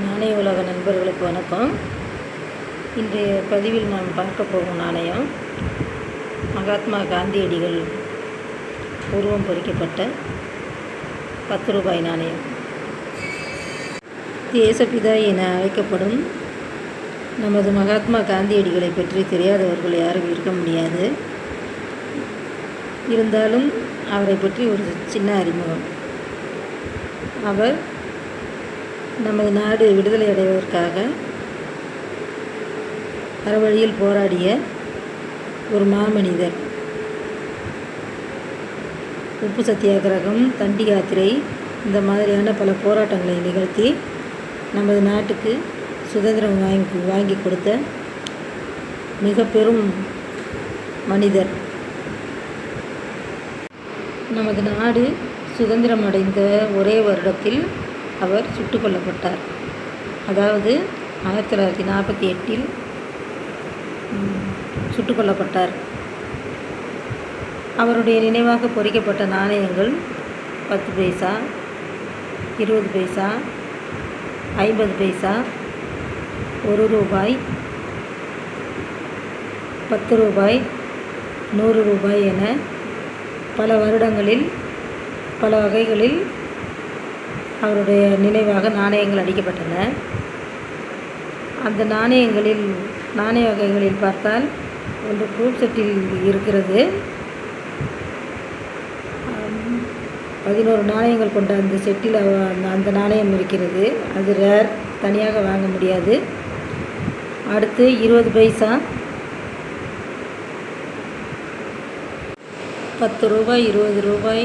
நாணய உலக நண்பர்களுக்கு வணக்கம். இன்றைய பதிவில் நாம் பார்க்க போகும் நாணயம் மகாத்மா காந்தியடிகள் உருவம் பொறிக்கப்பட்ட பத்து ரூபாய் நாணயம். தேசப்பிதா என அழைக்கப்படும் நமது மகாத்மா காந்தியடிகளை பற்றி தெரியாதவர்கள் யாரும் இருக்க முடியாது. இருந்தாலும் அவரை பற்றி ஒரு சின்ன அறிமுகம். அவர் நமது நாடு விடுதலை அடைவதற்காக அறவழியில் போராடிய ஒரு மாமனிதர். உப்பு சத்தியாகிரகம் தண்டி யாத்திரை இந்த மாதிரியான பல போராட்டங்களை நிகழ்த்தி நமது நாட்டுக்கு சுதந்திரம் வாங்கி வாங்கி கொடுத்த மிக பெரும் மனிதர். நமது நாடு சுதந்திரம் அடைந்த ஒரே வருடத்தில் அவர் சுட்டுக் கொல்லப்பட்டார் அதாவது ஆயிரத்தி தொள்ளாயிரத்தி நாற்பத்தி எட்டில் சுட்டுக் கொல்லப்பட்டார் அவருடைய நினைவாக பொறிக்கப்பட்ட நாணயங்கள் பத்து பைசா இருபது பைசா ஐம்பது பைசா ஒரு ரூபாய் பத்து ரூபாய் நூறு ரூபாய் என பல வருடங்களில் பல வகைகளில் அவருடைய நினைவாக நாணயங்கள் அடிக்கப்பட்டன. அந்த நாணயங்களில் நாணய வகைகளில் பார்த்தால் ஒன்று ப்ரூஃப் செட்டில் இருக்கிறது. பதினோரு நாணயங்கள் கொண்ட அந்த செட்டில் அந்த நாணயம் இருக்கிறது. அது ரேர் தனியாக வாங்க முடியாது. அடுத்து இருபது பைசா. பத்து ரூபாய் இருபது ரூபாய்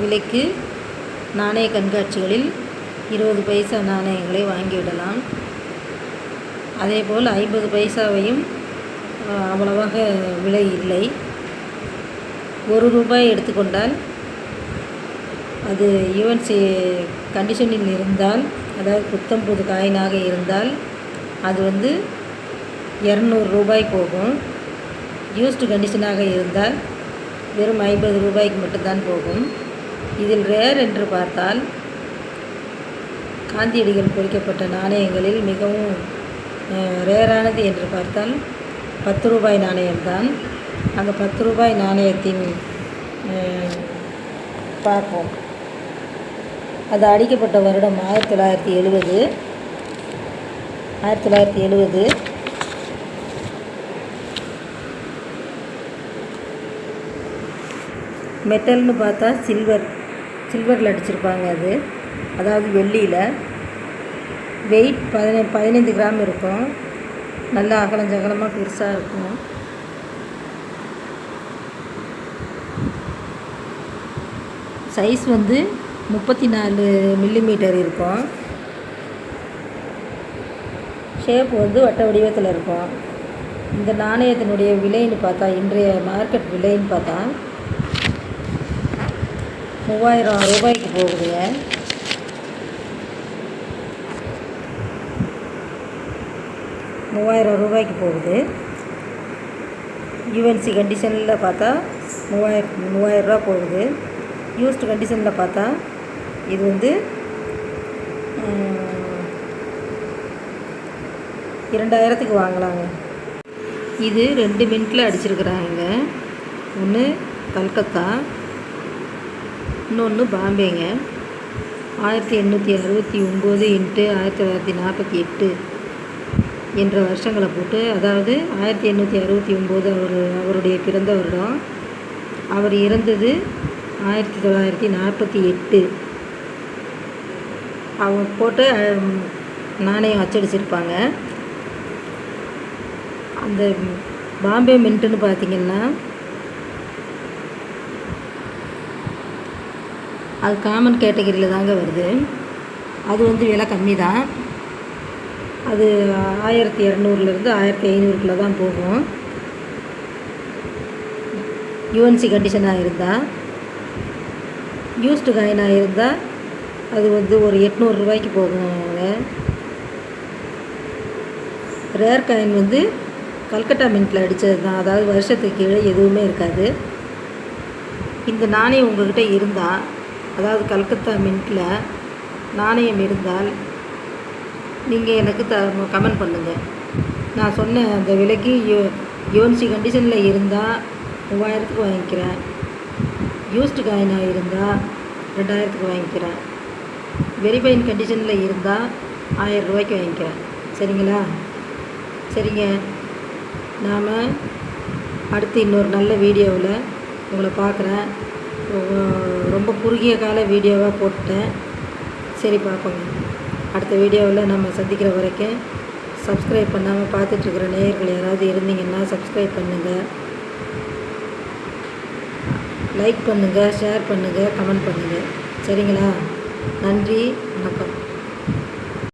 விலைக்கு நாணய கண்காட்சிகளில் இருபது பைசா நாணயங்களை வாங்கிவிடலாம். அதேபோல் ஐம்பது பைசாவையும் அவ்வளவாக விலை இல்லை. ஒரு ரூபாய் எடுத்துக்கொண்டால் அது யுஎன்சி கண்டிஷனில் இருந்தால் அதாவது புத்தம் புது காயினாக இருந்தால் அது வந்து இரநூறு ரூபாய் போகும். யூஸ்டு கண்டிஷனாக இருந்தால் வெறும் ஐம்பது ரூபாய்க்கு மட்டும்தான் போகும். இதில் ரேர் என்று பார்த்தால் காந்தியடிகள் பொறிக்கப்பட்ட நாணயங்களில் மிகவும் ரேரானது என்று பார்த்தால் பத்து ரூபாய் நாணயம்தான். அந்த பத்து ரூபாய் நாணயத்தின் பார்ப்போம். அது அடிக்கப்பட்ட வருடம் ஆயிரத்தி தொள்ளாயிரத்தி எழுபது ஆயிரத்தி தொள்ளாயிரத்தி எழுபது மெட்டல்னு பார்த்தா சில்வர். சில்வரில் அடிச்சிருப்பாங்க அது. அதாவது வெள்ளியில். வெயிட் பதினை பதினைந்து கிராம் இருக்கும். நல்லா அகலஞ்சகலமாக பெருசாக இருக்கும். சைஸ் வந்து முப்பத்தி நாலு மில்லிமீட்டர் இருக்கும். ஷேப் வந்து வட்ட வடிவத்தில் இருக்கும். இந்த நாணயத்தினுடைய விலைன்னு பார்த்தா இன்றைய மார்க்கெட் விலைன்னு பார்த்தா மூவாயிரம் ரூபாய்க்கு போகுதுங்க. மூவாயிரம் ரூபாய்க்கு போகுது. யூஎன்சி கண்டிஷனில் பார்த்தா மூவாயிரம் மூவாயிரரூபா போகுது. யூஸ்டு கண்டிஷனில் பார்த்தா இது வந்து இரண்டாயிரத்துக்கு வாங்கலாங்க இது ரெண்டு மினிட்டில் அடிச்சிருக்கிறாங்க. ஒன்று கல்கத்தா இன்னொன்று பாம்பேங்க. ஆயிரத்தி எண்ணூற்றி அறுபத்தி ஒம்பது இன்ட்டு ஆயிரத்தி தொள்ளாயிரத்தி நாற்பத்தி எட்டு என்ற வருஷங்களை போட்டு அதாவது ஆயிரத்தி எண்ணூற்றி அறுபத்தி ஒம்பது அவர் அவருடைய பிறந்த வருடம். அவர் இறந்தது ஆயிரத்தி தொள்ளாயிரத்தி நாற்பத்தி எட்டு. அவங்க போட்டு நாணயம் அச்சடிச்சிருப்பாங்க. அந்த பாம்பே மின்ட்டுன்னு பார்த்திங்கன்னா அது காமன் கேட்டகரியில் தாங்க வருது. அது வந்து விலை கம்மி தான் அது ஆயிரத்தி இரநூறுலேருந்து ஆயிரத்தி ஐநூறுக்குள்ளே தான் போகும். யூஎன்சி கண்டிஷனாக இருந்தால் யூஸ்டு காயினாக இருந்தால் அது வந்து ஒரு எட்நூறுரூவாய்க்கு போகுங்க. ரேர் காயின் வந்து கல்கட்டா மின்ட்டில் அடித்தது தான் அதாவது வருஷத்துக்கு கீழே எதுவுமே இருக்காது. இந்த நாணயம் உங்கள்கிட்ட இருந்தால் அதாவது கல்கத்தா மின்ட்டில் நாணயம் இருந்தால் நீங்கள் எனக்கு த கமெண்ட் பண்ணுங்கள் நான் சொன்ன அந்த விலைக்கு யோ யோன்சி கண்டிஷனில் இருந்தால் மூவாயிரத்துக்கு வாங்கிக்கிறேன். யூஸ்டு காயினாக இருந்தால் ரெண்டாயிரத்துக்கு வாங்கிக்கிறேன். வெரிஃபைன் கண்டிஷனில் இருந்தால் ஆயிரம் ரூபாய்க்கு வாங்கிக்கிறேன். சரிங்களா? சரிங்க. நாம் அடுத்து இன்னொரு நல்ல வீடியோவில் உங்களை பார்க்குறேன். ரொம்ப குறுகிய கால வீடியோவாக போட்டேன். சரி பார்ப்போங்க. அடுத்த வீடியோவில் நம்ம சந்திக்கிற வரைக்கும் சப்ஸ்கிரைப் பண்ணாமல் பார்த்துட்ருக்குற நேயர்கள் யாராவது இருந்தீங்கன்னா சப்ஸ்கிரைப் பண்ணுங்கள் லைக் பண்ணுங்கள் ஷேர் பண்ணுங்கள் கமெண்ட் பண்ணுங்கள் சரிங்களா? நன்றி வணக்கம்.